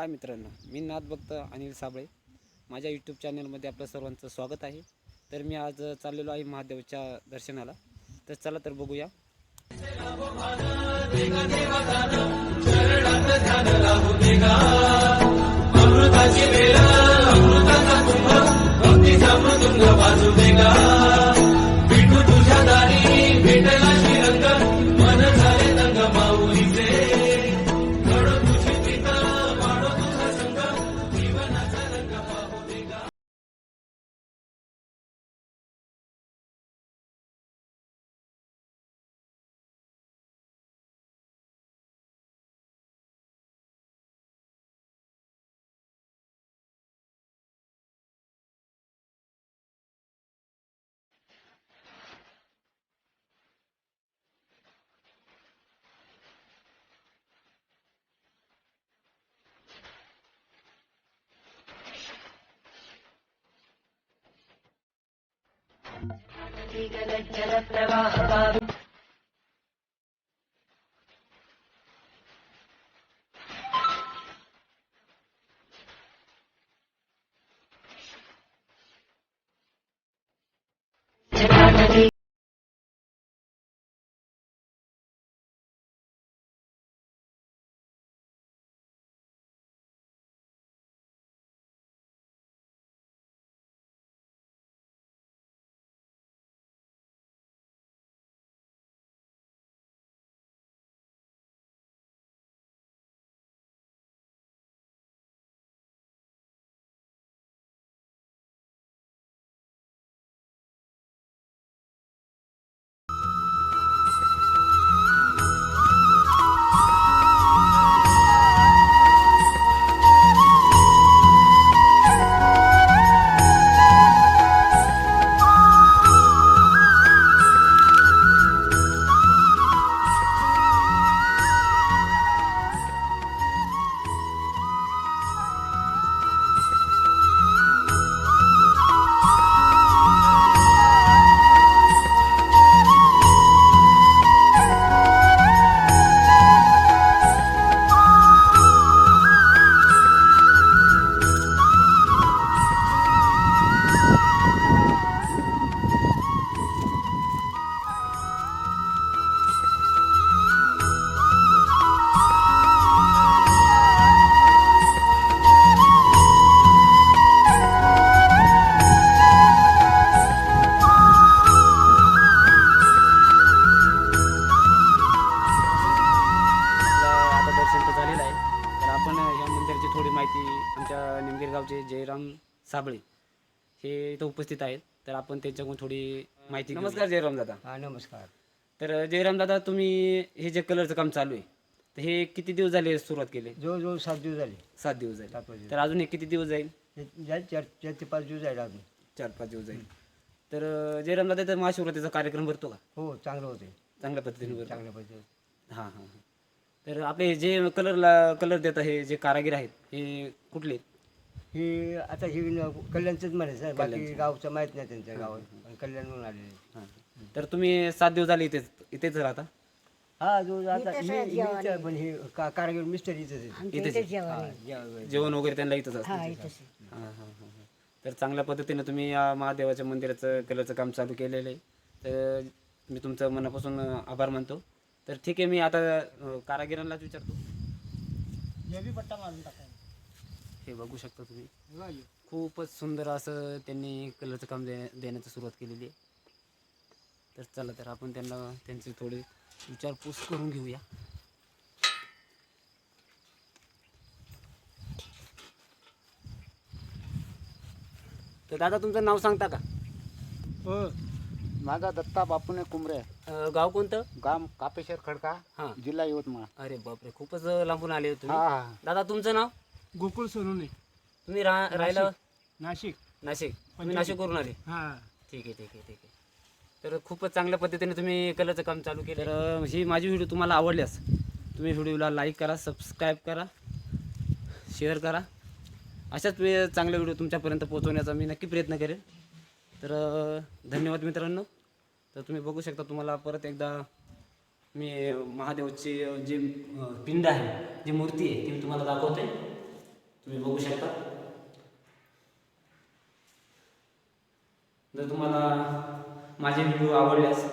हाय मित्रांनो मी नाथ भक्त अनिल साबळे. माझ्या यूट्यूब चॅनलमध्ये आपलं सर्वांचं स्वागत आहे. तर मी आज चाललेलो आहे महादेवच्या दर्शनाला. तर चला तर बघूया. आपलं आता दर्शन तर झालेलं आहे तर आपण या मंदिराची थोडी माहिती आमच्या निमगिरी गावचे जयराम साबळे. हे इथं उपस्थित आहेत. तर आपण त्यांच्याकडून थोडी माहिती नमस्कार जयराम दादा. हा नमस्कार. तर जयराम दादा तुम्ही हे जे कलरचं काम चालू आहे तर हे किती दिवस झाले सुरुवात केली? जवळजवळ सात दिवस झाले. सात दिवस जाईल सात दिवस तर अजून हे किती दिवस जाईल? हे चार चार ते पाच दिवस जाईल अजून. चार पाच दिवस जाईल. तर अं, जयराम दादा तर महाशिवरात्रीचा कार्यक्रम भरतो का? हो चांगलं होते चांगल्या पद्धतीने भरतो. चांगल्या पद्धतीने. हां हां हां. तर आपले जे कलरला कलर देतात हे जे कारागीर आहेत हे कुठले? ही आता ही न- कल्याणचंच म्हणायचं आहे. बाकी गावचं माहीत नाही त्यांच्या गावात. पण कल्याण म्हणून आलेले हां. तर तुम्ही सात दिवस झाले इथेच इथेच राहता? हा जो आता मी- मी इथं पण हे का कारगिर मिस्टर इथंच आहे. इथेच हा, जेवायला. जेवण वगैरे त्यांना इथंच असतं. हां हां हां हां तर चांगल्या पद्धतीने तुम्ही या महादेवाच्या मंदिराचं कलरचं काम चालू केलेलं आहे. तर मी तुमचं मनापासून आभार मानतो. तर ठीक आहे मी आता अं, कारागिरांनाच विचारतो. हे बघू शकता तुम्ही. खूपच सुंदर असं त्यांनी कलरचं काम दे देण्याची सुरुवात केलेली आहे. तर चला तर आपण त्यांना त्यांचे थोडे विचारपूस करून घेऊया. तर दादा तुमचं नाव सांगता का? हो. माझा दत्ता बापूने कुंबरे अं, गाव कोणतं? गाम कापेश्वर खडका हां. जिल्हा यवतमाळ. अरे बापरे खूपच लांबून आले होते तुम्ही. हा. दादा तुमचं नाव? गोकुळ सोनूने तुम्ही रा राहिला? नाशिक. नाशिक. तुम्ही नाशिकवरून आले? हा. ठीक आहे ठीक आहे ठीक आहे. तर खूपच चांगल्या पद्धतीने तुम्ही कलरचं काम चालू केलं. तर ही माझी व्हिडिओ तुम्हाला आवडल्यास तुम्ही व्हिडिओला लाईक करा सबस्क्राईब करा शेअर करा. अशाच वे चांगले व्हिडिओ तुमच्यापर्यंत पोहोचवण्याचा मी नक्की प्रयत्न करेन. तर धन्यवाद मित्रांनो. तर तुम्ही बघू शकता तुम्हाला परत एकदा मी महादेवची जी पिंड आहे जी मूर्ती आहे ती मी तुम्हाला दाखवते. तुम्ही बघू शकता. जर तुम्हाला माझे व्हिडिओ आवडल्यास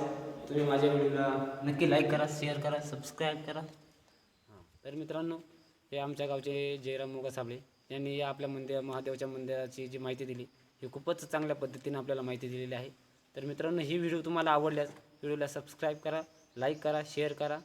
तुम्ही माझ्या व्हिडिओला नक्की लाईक करा शेअर करा सबस्क्राईब करा. तर मित्रांनो हे आमच्या गावचे जयराम मोगा साबळे यांनी या आपल्या मंदिर महादेवाच्या मंदिराची जी माहिती दिली ही खूपच चांगल्या पद्धतीने आपल्याला माहिती दिलेली आहे. तर मित्रांनो ही व्हिडिओ तुम्हाला आवडल्यास व्हिडिओला सबस्क्राईब करा लाईक करा शेअर करा.